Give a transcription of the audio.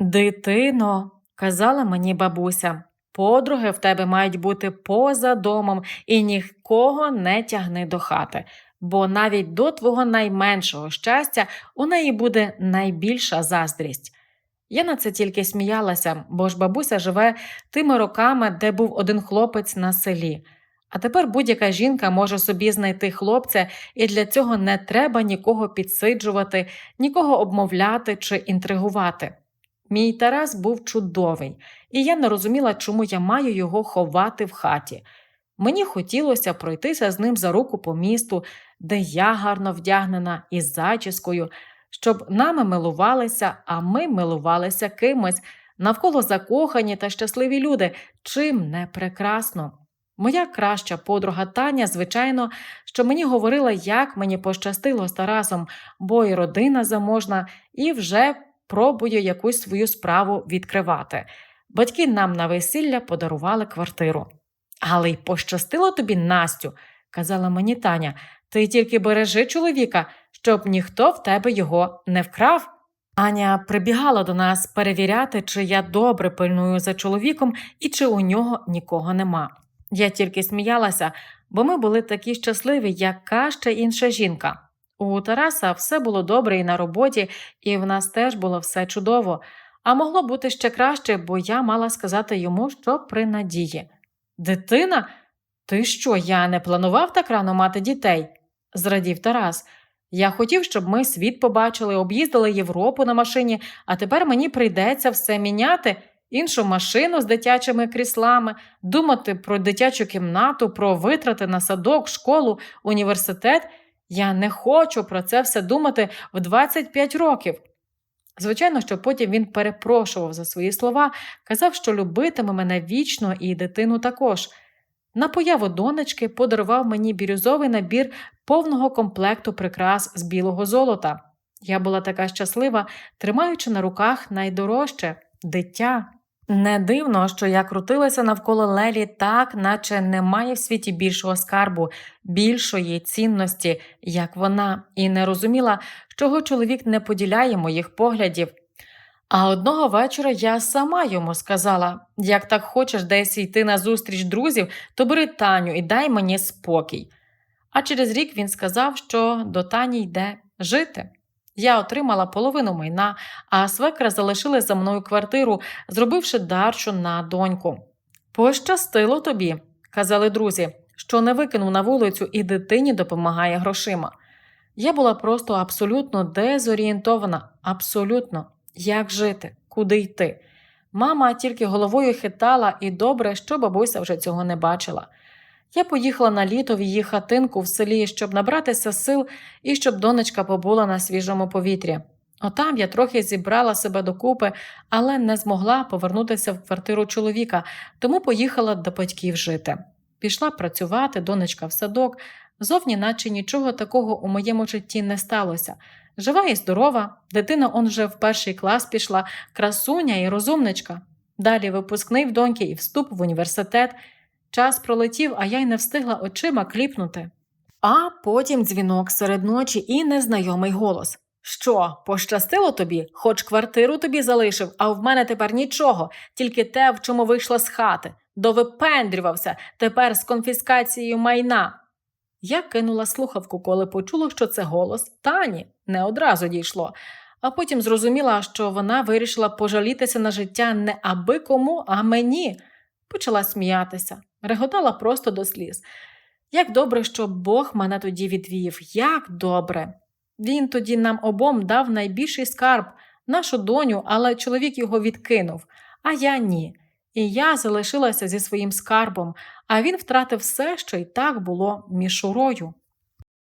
Дитино, казала мені бабуся, подруги в тебе мають бути поза домом і нікого не тягни до хати, бо навіть до твого найменшого щастя у неї буде найбільша заздрість. Я на це тільки сміялася, бо ж бабуся живе тими роками, де був один хлопець на селі. А тепер будь-яка жінка може собі знайти хлопця, і для цього не треба нікого підсиджувати, нікого обмовляти чи інтригувати. Мій Тарас був чудовий, і я не розуміла, чому я маю його ховати в хаті. Мені хотілося пройтися з ним за руку по місту, де я гарно вдягнена із зачіскою, щоб нами милувалися, а ми милувалися кимось, навколо закохані та щасливі люди, чим не прекрасно. Моя краща подруга Таня, звичайно, що мені говорила, як мені пощастило з Тарасом, бо і родина заможна, і вже пробую якусь свою справу відкривати. Батьки нам на весілля подарували квартиру. Але й пощастило тобі, Настю, казала мені Таня, ти тільки бережи чоловіка, щоб ніхто в тебе його не вкрав. Аня прибігала до нас перевіряти, чи я добре пильную за чоловіком і чи у нього нікого нема. Я тільки сміялася, бо ми були такі щасливі, яка ще інша жінка. У Тараса все було добре і на роботі, і в нас теж було все чудово, а могло бути ще краще, бо я мала сказати йому, що при надії. Дитина? Ти що, я не планував так рано мати дітей? зрадів Тарас. Я хотів, щоб ми світ побачили, об'їздили Європу на машині, а тепер мені прийдеться все міняти, іншу машину з дитячими кріслами, думати про дитячу кімнату, про витрати на садок, школу, університет. Я не хочу про це все думати в 25 років. Звичайно, що потім він перепрошував за свої слова, казав, що любитиме мене вічно і дитину також. На появу донечки подарував мені бірюзовий набір повного комплекту прикрас з білого золота. Я була така щаслива, тримаючи на руках найдорожче дитя. Не дивно, що я крутилася навколо Лелі так, наче немає в світі більшого скарбу, більшої цінності, як вона, і не розуміла, чого чоловік не поділяє моїх поглядів. А одного вечора я сама йому сказала: як так хочеш десь йти на зустріч друзів, то бери Таню і дай мені спокій. А через рік він сказав, що до Тані йде жити. Я отримала половину майна, а свекра залишили за мною квартиру, зробивши дарчу на доньку. Пощастило тобі, казали друзі, що не викинув на вулицю і дитині допомагає грошима. Я була просто абсолютно дезорієнтована, абсолютно, як жити, куди йти. Мама тільки головою хитала, і добре, що бабуся вже цього не бачила. Я поїхала на літо в її хатинку в селі, щоб набратися сил і щоб донечка побула на свіжому повітрі. Отам я трохи зібрала себе докупи, але не змогла повернутися в квартиру чоловіка, тому поїхала до батьків жити. Пішла працювати, донечка в садок. Зовні, наче нічого такого у моєму житті не сталося. Жива і здорова, дитина он вже в перший клас пішла, красуня і розумничка. Далі випускний в доньки і вступ в університет. Час пролетів, а я й не встигла очима кліпнути. А потім дзвінок серед ночі і незнайомий голос. Що, пощастило тобі? Хоч квартиру тобі залишив, а в мене тепер нічого, тільки те, в чому вийшла з хати. Довипендрювався тепер з конфіскацією майна. Я кинула слухавку, коли почула, що це голос Тані, не одразу дійшло, а потім зрозуміла, що вона вирішила пожалітися на життя не аби кому, а мені. Почала сміятися, реготала просто до сліз. Як добре, що Бог мене тоді відвів, як добре. Він тоді нам обом дав найбільший скарб, нашу доню, але чоловік його відкинув, а я ні. І я залишилася зі своїм скарбом, а він втратив все, що й так було мішурою.